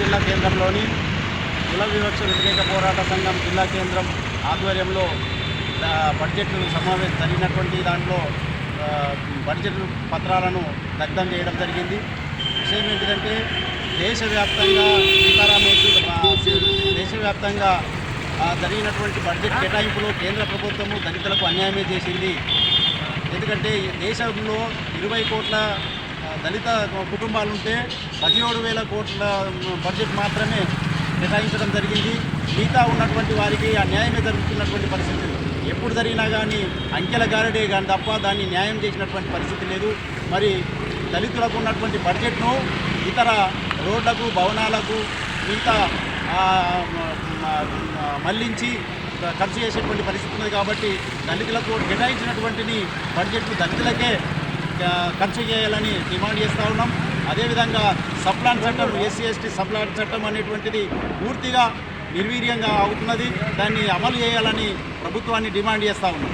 జిల్లా కేంద్రంలోని కుల వివక్ష వ్యతిరేక పోరాట సంఘం జిల్లా కేంద్రం ఆధ్వర్యంలో బడ్జెట్ సమావేశం జరిగినటువంటి దాంట్లో బడ్జెట్ పత్రాలను దగ్ధం చేయడం జరిగింది. విషయం ఏంటిదంటే దేశవ్యాప్తంగా సీతారామ దేశవ్యాప్తంగా జరిగినటువంటి బడ్జెట్ కేటాయింపులో కేంద్ర ప్రభుత్వము దళితులకు అన్యాయమే చేసింది. ఎందుకంటే దేశంలో ఇరవై కోట్ల దళిత కుటుంబాలు ఉంటే పదిహేడు వేల కోట్ల బడ్జెట్ మాత్రమే కేటాయించడం జరిగింది. మిగతా ఉన్నటువంటి వారికి ఆ న్యాయమే జరుగుతున్నటువంటి పరిస్థితి ఎప్పుడు జరిగినా కానీ అంకెల గారడే కానీ తప్ప దాన్ని న్యాయం చేసినటువంటి పరిస్థితి లేదు. మరి దళితులకు ఉన్నటువంటి బడ్జెట్ను ఇతర రోడ్లకు భవనాలకు మిగతా మళ్ళించి మళ్ళించి ఖర్చు చేసేటువంటి పరిస్థితి ఉంది కాబట్టి దళితులకు కేటాయించినటువంటిని బడ్జెట్ దళితులకే ఖర్చు చేయాలని డిమాండ్ చేస్తూ ఉన్నాం. అదేవిధంగా సప్లాన్ చట్టం ఎస్సీ ఎస్టీ సప్లాన్ చట్టం అనేటువంటిది పూర్తిగా నిర్వీర్యంగా అవుతున్నది. దాన్ని అమలు చేయాలని ప్రభుత్వాన్ని డిమాండ్ చేస్తూ ఉన్నాం.